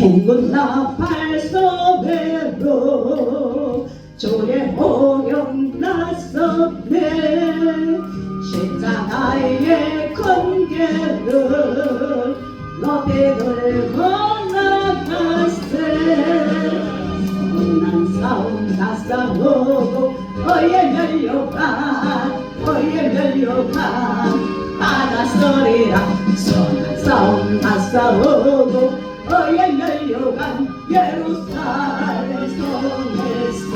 행군 나팔 소매로 조례 호령 나섰네. 십자가의 관계를 들고 나갔세 난 싸움 다 싸우고 어예 멸려가 어예 멸려가 바다 소리라 선한 싸움 다 싸우고 멸려간 예루살렘 성에서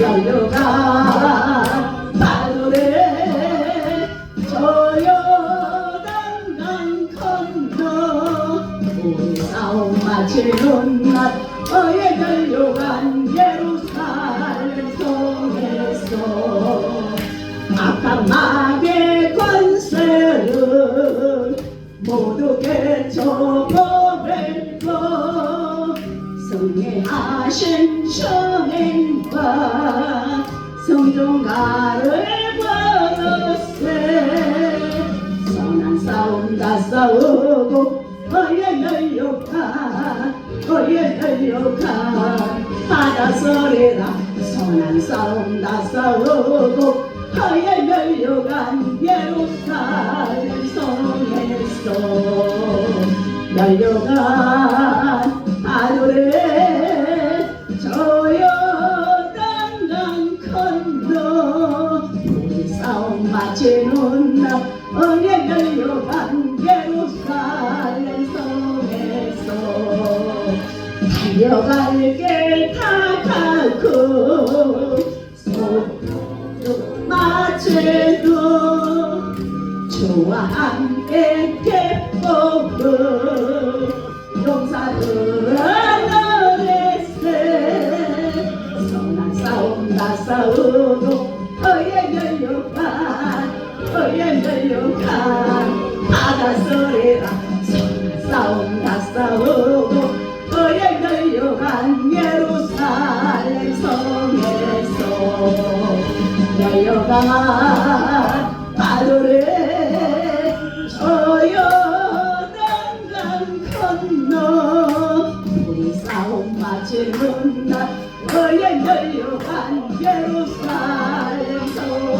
멸려간 바로레 저 요단강 건너 우리 싸움 마치는 날 어예 멸려간 예루살렘 성에서 악함하게 관세를 모두 깨쳐버릴고 승리하신 청행과 성종가를 걸었세. 선한 싸움 다 싸우고 어예 열려가 어예 열려가. 바다 소리라 선한 싸움 다 싸우고 어예 열려간 예루살렘 성에서 열려간 날 어예 열려간 예루살렘 성에서 달려갈 길다 가고 손도 마치고 주와 함께 기쁨을 용사들은 싸움 다 싸우고 어예 열려 바다소리라 선한 싸움 다 싸우고 열려간 예루살렘 성에서 열려간 바로를 저여단강 건너 우리 싸움 마치는 날 열려간 예루살렘 성에서